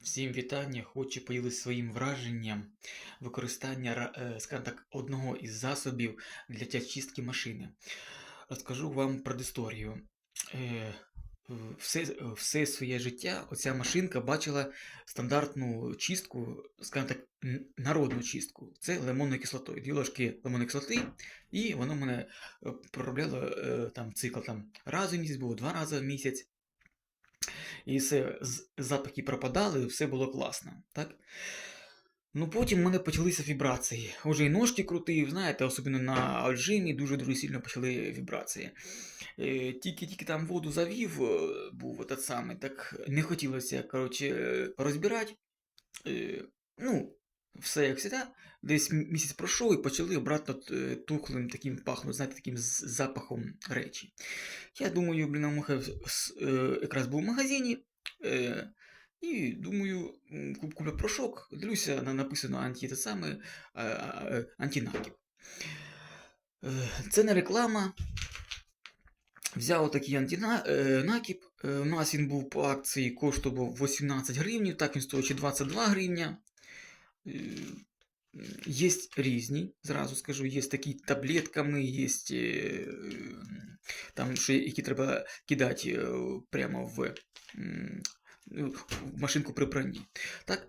Всім вітання! Хочу поділитися своїм враженням використання, е, так, одного із засобів для чистки машини. Розкажу вам предісторію. Е, Все, все своє життя оця машинка бачила стандартну чистку, скажімо так, народну чистку. Це лимонною кислотою. Дві ложки лимонної кислоти, і воно мене е, проробляло там, цикл там, раз у місяць, було два рази в місяць. І все, запахи пропадали, все було класно. Так? Ну потім в мене почалися вібрації. Уже і ножки крутив, знаєте, особливо на Альжимі дуже-дуже сильно почали вібрації. Е, Тільки-тільки там воду завів, е, був этот самий, так не хотілося коротше, е, розбирати. Е, Ну, все як завжди. Десь місяць пройшов і почали обратно е, тухлим таким пахнути, знаєте, таким запахом речі. Я думаю, блін, с- е, якраз був в магазині. Е, і думаю, куплю порошок, дивлюся, на написано анті те саме, а, а, е, антинакіп. Е, Це не реклама. Взяв отакий антинакіп. У нас він був по акції, коштував 18 гривень, так він стоїть 22 гривня. Е, Є різні, зразу скажу, є такі таблетками, є там, що, які треба кидати е, прямо в, ну, в машинку при пранні. Так?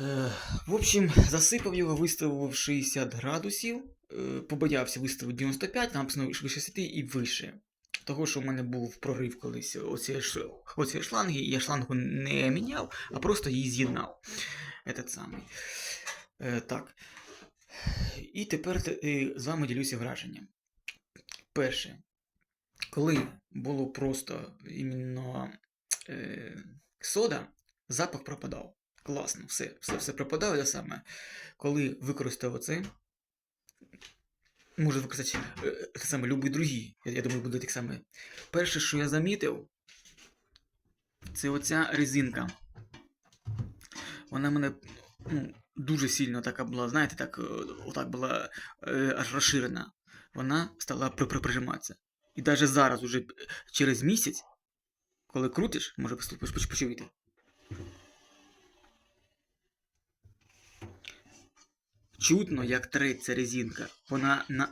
Е, В общем, засипав його, виставив 60 градусів, побоявся виставити 95, там написано 60 і вище. Того, що в мене був прорив колись оцієї ш- оцієї шланги, я шлангу не міняв, а просто її з'єднав. Этот самий. Е, так. І тепер з вами ділюся враженням. Перше, коли було просто іменно е, сода, запах пропадав. Класно, все, все, все пропадало. Я саме, коли використав оце, можу використати е, те саме любі другі. Я, я думаю, буде так саме. Перше, що я замітив, це оця резинка. Вона мене ну, дуже сильно така була, знаєте, так, е, отак була е, аж розширена. Вона стала при- при- прижиматися. І навіть зараз, уже через місяць, коли крутиш, може почуєте. Чутно, як треться резинка. Вона на,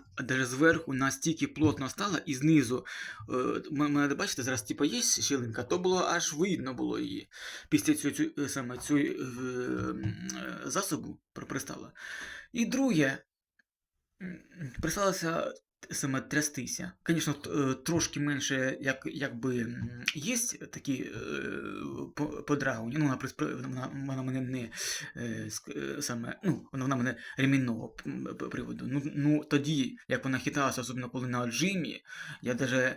зверху настільки плотно стала і знизу. Е, мене, бачите, зараз типу, є щілинка, то було аж видно було її. Після цю, цю, е, саме, цю е, е, засобу при- пристала. І друге, м, присталося саме трястися. Звісно, е, трошки менше, як, якби є такі е, подрагування. Ну, вона, вона, мене не е, саме, ну, вона, мене ремінного приводу. Ну, ну, тоді, як вона хиталася, особливо коли на отжимі, я даже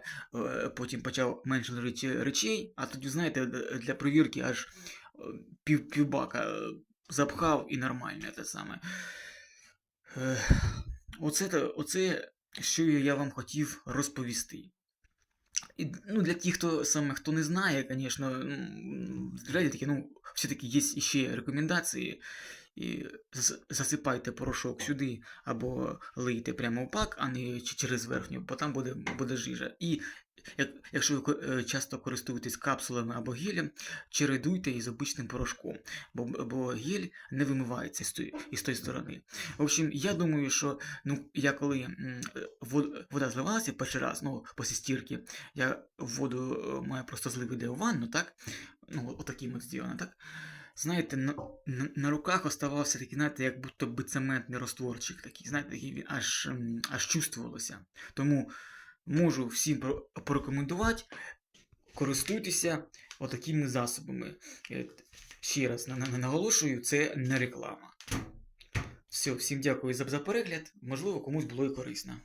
потім почав менше лежити речей, а тоді, знаєте, для перевірки аж пів, запхав і нормально те саме. Оце, оце, що я вам хотів розповісти. І, ну, для тих, хто саме хто не знає, звісно, такі, ну, все-таки є ще рекомендації. І засипайте порошок сюди або лийте прямо в пак, а не через верхню, бо там буде, буде жижа. І якщо ви е, часто користуєтесь капсулами або гелем, чередуйте із обичним порошком, бо, бо гель не вимивається з тої, із тої сторони. В общем, я думаю, що ну, я коли вода зливалася перший раз, ну, після стірки, я воду е, маю просто злив іде у ванну, так? Ну, отаким от зроблено, так? Знаєте, на, на, на руках оставався такий, знаєте, як будто би цементний розтворчик такий, знаєте, такий він аж, аж чувствувалося. Тому можу всім порекомендувати, користуйтеся отакими засобами. Е, Ще раз на- на- наголошую, це не реклама. Все, всім дякую за перегляд. Можливо, комусь було і корисно.